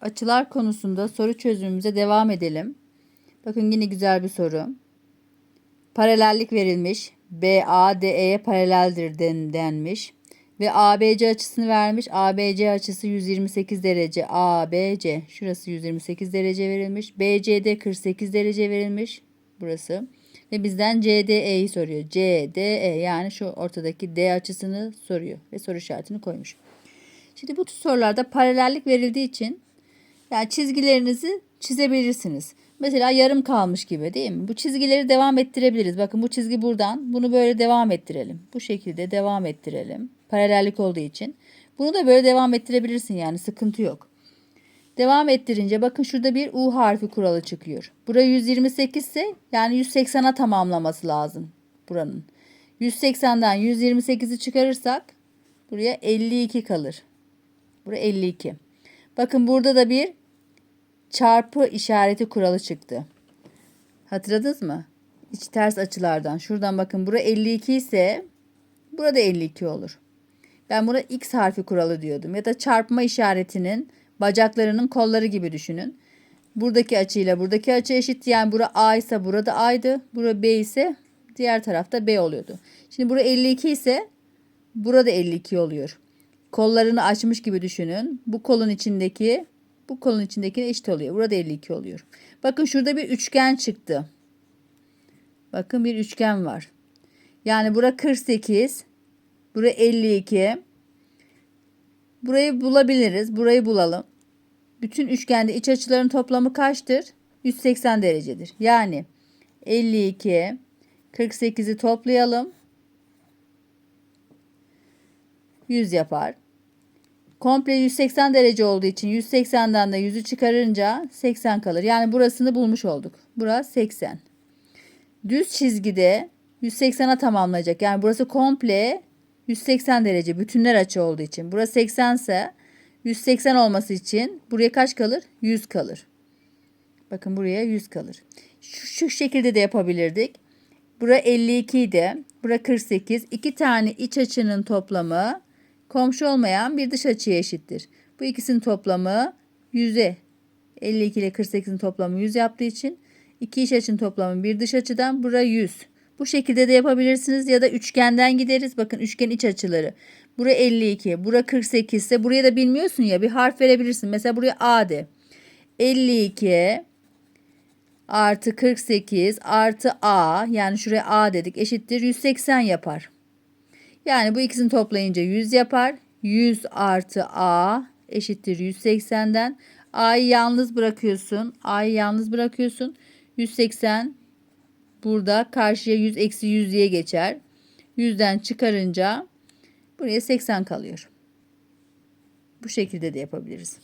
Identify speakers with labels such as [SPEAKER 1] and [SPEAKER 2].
[SPEAKER 1] Açılar konusunda soru çözümümüze devam edelim. Bakın yine güzel bir soru. Paralellik verilmiş. BA DE'ye paraleldir den, denmiş. Ve ABC açısını vermiş. ABC açısı 128 derece. ABC şurası 128 derece verilmiş. BCD 48 derece verilmiş. Burası. Ve bizden CDE'yi soruyor. CDE yani şu ortadaki D açısını soruyor. Ve soru işaretini koymuş. Şimdi bu tür sorularda paralellik verildiği için yani çizgilerinizi çizebilirsiniz. Mesela yarım kalmış gibi değil mi? Bu çizgileri devam ettirebiliriz. Bakın bu çizgi buradan. Bunu böyle devam ettirelim. Bu şekilde devam ettirelim. Paralellik olduğu için. Bunu da böyle devam ettirebilirsin yani sıkıntı yok. Devam ettirince bakın şurada bir U harfi kuralı çıkıyor. Bura 128 ise yani 180'a tamamlaması lazım buranın. 180'den 128'i çıkarırsak buraya 52 kalır. Buraya 52. Bakın burada da bir çarpı işareti kuralı çıktı. Hatırladınız mı? İç ters açılardan. Şuradan bakın bura 52 ise burada 52 olur. Ben buna x harfi kuralı diyordum. Ya da çarpma işaretinin bacaklarının kolları gibi düşünün. Buradaki açıyla buradaki açı eşit. Yani bura A ise burada A'ydı. Bura B ise diğer tarafta B oluyordu. Şimdi bura 52 ise burada 52 oluyor. Kollarını açmış gibi düşünün. Bu kolun içindeki bu kolun içindeki eşit oluyor. Burada 52 oluyor. Bakın şurada bir üçgen çıktı. Bakın bir üçgen var. Yani bura 48. Bura 52. Burayı bulabiliriz. Burayı bulalım. Bütün üçgende iç açıların toplamı kaçtır? 180 derecedir. Yani 52 48'i toplayalım. 100 yapar. Komple 180 derece olduğu için 180'den de 100'ü çıkarınca 80 kalır. Yani burasını bulmuş olduk. Burası 80. Düz çizgide 180'a tamamlayacak. Yani burası komple 180 derece. Bütünler açı olduğu için. Burası 80 ise 180 olması için buraya kaç kalır? 100 kalır. Bakın buraya 100 kalır. Şu, şu şekilde de yapabilirdik. Bura 52 idi. Bura 48. İki tane iç açının toplamı komşu olmayan bir dış açıya eşittir. Bu ikisinin toplamı 100'e 52 ile 48'in toplamı 100 yaptığı için iki iç açının toplamı bir dış açıdan bura 100. Bu şekilde de yapabilirsiniz ya da üçgenden gideriz. Bakın üçgen iç açıları. Bura 52, bura 48 ise buraya da bilmiyorsun ya bir harf verebilirsin. Mesela buraya A de. 52 artı 48 artı A yani şuraya A dedik eşittir 180 yapar. Yani bu ikisini toplayınca 100 yapar. 100 artı A eşittir 180'den. A'yı yalnız bırakıyorsun. A'yı yalnız bırakıyorsun. 180 burada karşıya 100 eksi 100 diye geçer. 100'den çıkarınca buraya 80 kalıyor. Bu şekilde de yapabiliriz.